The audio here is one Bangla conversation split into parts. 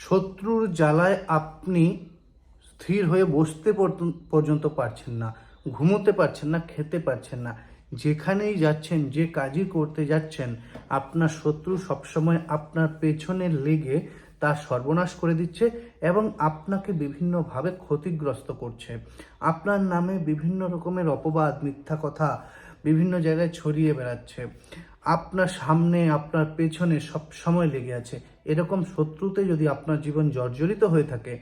শত্রুর জ্বালায় আপনি স্থির হয়ে বসতে পর্যন্ত- পারছেন না, ঘুমোতে পারছেন না, খেতে পারছেন না। যেখানেই যাচ্ছেন, যে কাজই করতে যাচ্ছেন, আপনার শত্রু সবসময় আপনার পেছনে লেগে তা সর্বনাশ করে দিচ্ছে এবং আপনাকে বিভিন্নভাবে ক্ষতিগ্রস্ত করছে। আপনার নামে বিভিন্ন রকমের অপবাদ, মিথ্যা কথা বিভিন্ন জায়গায় ছড়িয়ে বেড়াচ্ছে। আপনার সামনে, আপনার পেছনে সব সময় লেগে আছে। এরকম শত্রুতে যদি আপনার জীবন জর্জরিত হয়ে থাকে,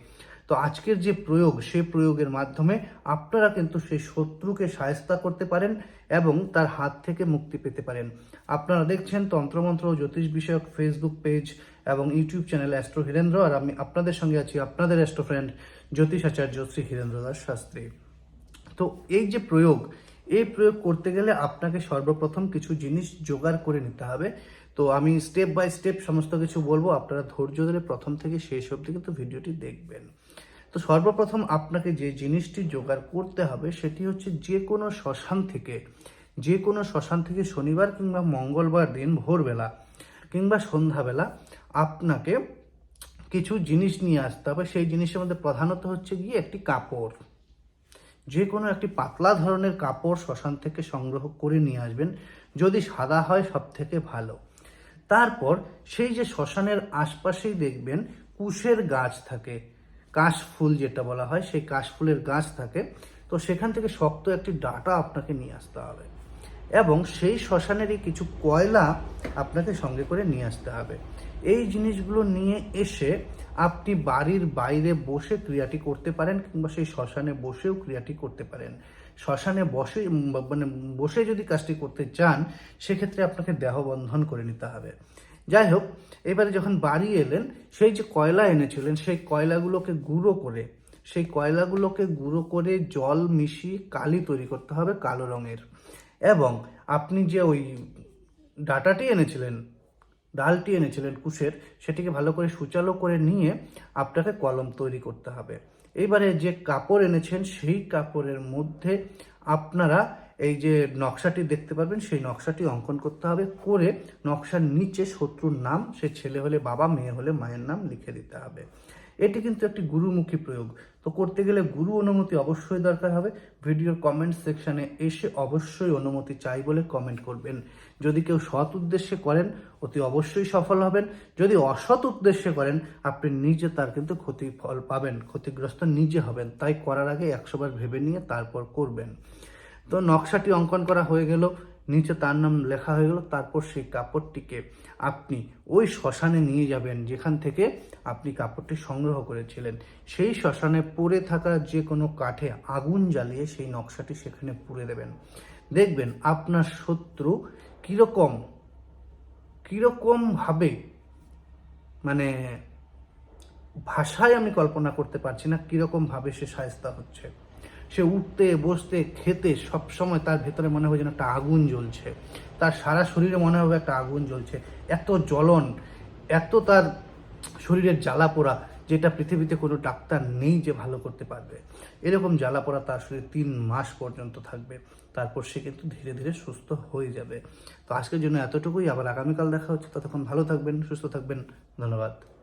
তো আজকের যে প্রয়োগ সেই প্রয়োগের মাধ্যমে আপনারা কিন্তু সেই শত্রুকে সায়স্তা করতে পারেন এবং তার হাত থেকে মুক্তি পেতে পারেন। আপনারা দেখছেন তন্ত্রমন্ত্র জ্যোতিষ বিষয়ক ফেসবুক পেজ এবং ইউটিউব চ্যানেল অ্যাস্ট্রো হীরেন্দ্র আর আমি আপনাদের সঙ্গে আছি আপনাদের অ্যাস্ট্রো ফ্রেন্ড জ্যোতিষ আচার্য শ্রী হীরেন্দ্র দাস শাস্ত্রী। তো এই যে প্রয়োগ এই প্রয়োগ করতে গেলে আপনাকে সর্বপ্রথম কিছু জিনিস জোগাড় করে নিতে হবে। তো আমি স্টেপ বাই স্টেপ সমস্ত কিছু বলব। আপনারা ধৈর্য ধরে প্রথম থেকে শেষ অবধি কিন্তু ভিডিওটি দেখবেন। তো সর্বপ্রথম আপনাকে যে জিনিসটি জোগাড় করতে হবে সেটি হচ্ছে যে কোনো শ্মশান থেকে, যে কোনো শ্মশান থেকে শনিবার কিংবা মঙ্গলবার দিন ভোরবেলা কিংবা সন্ধ্যাবেলা আপনাকে কিছু জিনিস নিয়ে আসতে হবে। সেই জিনিসের মধ্যে প্রধানত হচ্ছে গিয়ে একটি কাপড়। যে কোনো একটি পাতলা ধরনের কাপড় শ্মশান থেকে সংগ্রহ করে নিয়ে আসবেন, যদি সাদা হয় সব থেকে ভালো। তারপর সেই যে শ্মশানের আশপাশেই দেখবেন কুশের গাছ থাকে, কাশফুল যেটা বলা হয়, সেই কাশফুলের গাছ থাকে। তো সেখান থেকে শক্ত একটি ডাটা আপনাকে নিয়ে আসতে হবে। এবং সেই শ্মশানেরই কিছু কয়লা আপনাকে সঙ্গে করে নিয়ে আসতে হবে। এই জিনিসগুলো নিয়ে এসে আপনি বাড়ির বাইরে বসে ক্রিয়াটি করতে পারেন কিংবা সেই শ্মশানে বসেও ক্রিয়াটি করতে পারেন। শ্মশানে বসে মানে বসে যদি কাজটি করতে চান, সেক্ষেত্রে আপনাকে দেহবন্ধন করে নিতে হবে। যাই হোক, এবারে যখন বাড়ি এলেন, সেই যে কয়লা এনেছিলেন, সেই কয়লাগুলোকে গুঁড়ো করে, সেই কয়লাগুলোকে গুঁড়ো করে জল মিশিয়ে কালি তৈরি করতে হবে কালো রঙের। এবং আপনি যে ওই ডাটাটি এনেছিলেন, ডালটি এনেছিলেন কুশের, সেটিকে ভালো করে সুচালো করে নিয়ে আপনাকে কলম তৈরি করতে হবে। এইবারে যে কাপড় এনেছেন, সেই কাপড়ের মধ্যে আপনারা এই যে নকশাটি দেখতে পারবেন, সেই নকশাটি অঙ্কন করতে হবে করে নকশার নিচে শত্রুর নাম, সে ছেলে হলে বাবা, মেয়ে হলে মায়ের নাম লিখে দিতে হবে। এটি কিন্তু একটি গুরুমুখী প্রয়োগ। তো করতে গেলে গুরু অনুমতি অবশ্যই দরকার হবে। ভিডিওর কমেন্ট সেকশনে এসে অবশ্যই অনুমতি চাই বলে কমেন্ট করবেন। যদি কেউ সৎ উদ্দেশ্যে করেন, অতি অবশ্যই সফল হবেন। যদি অসৎ উদ্দেশ্যে করেন, আপনি নিজে তার কিন্তু ক্ষতি ফল পাবেন, ক্ষতিগ্রস্ত নিজে হবেন। তাই করার আগে একশোবার ভেবে নিয়ে তারপর করবেন। তো নকশাটি অঙ্কন করা হয়ে গেল। নিচে তার নাম লেখা হয়ে গেল, তারপর সেই কাপড়টিকে আপনি ওই শ্মশানে নিয়ে যাবেন, যেখান থেকে আপনি কাপড়টি সংগ্রহ করেছিলেন। সেই শ্মশানে পড়ে থাকা যে কোনো কাঠে আগুন জ্বালিয়ে সেই নকশাটি সেখানে পুড়ে দেবেন। দেখবেন আপনার শত্রু কীরকম কীরকম ভাবে মানে ভাষায় আমি কল্পনা করতে পারছি না কীরকম ভাবে সে সায়স্তা হচ্ছে। সে উঠতে, বসতে, খেতে সব সময় তার ভেতরে মনে হবে যেন একটা আগুন জ্বলছে। তার সারা শরীরে মনে হবে একটা আগুন জ্বলছে। এত জ্বলন, এত তার শরীরের জ্বালা পোড়া যেটা পৃথিবীতে কোনো ডাক্তার নেই যে ভালো করতে পারবে। এরকম জ্বালা পোড়া তার শরীরে তিন মাস পর্যন্ত থাকবে। তারপর সে কিন্তু ধীরে ধীরে সুস্থ হয়ে যাবে। তো আজকের জন্য এতটুকুই। আবার আগামীকাল দেখা হচ্ছে। ততক্ষণ ভালো থাকবেন, সুস্থ থাকবেন। ধন্যবাদ।